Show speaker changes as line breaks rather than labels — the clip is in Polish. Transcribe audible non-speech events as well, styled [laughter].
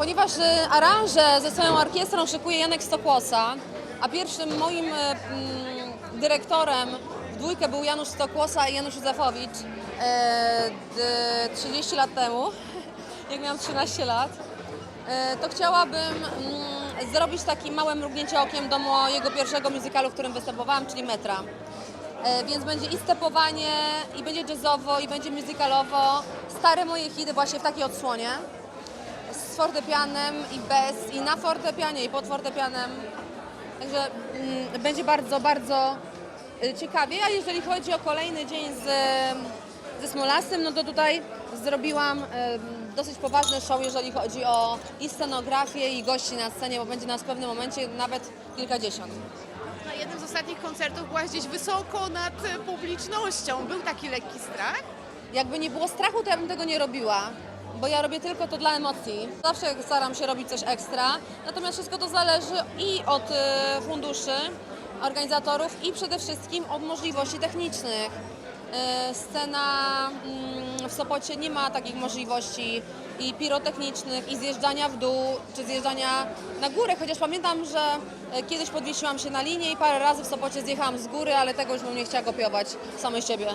Ponieważ y, aranże ze swoją orkiestrą szykuje Janek Stokłosa, a pierwszym moim y, mm, dyrektorem w dwójkę był Janusz Stokłosa i Janusz Józefowicz e, d- 30 lat temu, [laughs] jak miałam 13 lat, to chciałabym mm, zrobić takie małe mrugnięcie okiem do mojego pierwszego musicalu, w którym występowałam, czyli Metra. Więc będzie i stepowanie, i będzie jazzowo, i będzie musicalowo. Stare moje hity właśnie w takiej odsłonie z fortepianem i bez, i na fortepianie, i pod fortepianem. Także mm, będzie bardzo, bardzo y, ciekawie. A jeżeli chodzi o kolejny dzień z, ze Smolasem, no to tutaj zrobiłam y, dosyć poważne show, jeżeli chodzi o i scenografię, i gości na scenie, bo będzie nas w pewnym momencie nawet kilkadziesiąt.
Na jednym z ostatnich koncertów byłaś gdzieś wysoko nad publicznością. Był taki lekki strach?
Jakby nie było strachu, to ja bym tego nie robiła, bo ja robię tylko to dla emocji. Zawsze staram się robić coś ekstra, natomiast wszystko to zależy i od e, funduszy, organizatorów i przede wszystkim od możliwości technicznych. E, Scena mm, w Sopocie nie ma takich możliwości i pirotechnicznych, i zjeżdżania w dół, czy zjeżdżania na górę, chociaż pamiętam, że e, kiedyś podwiesiłam się na linie i parę razy w Sopocie zjechałam z góry, ale tego już bym nie chciała kopiować samej siebie.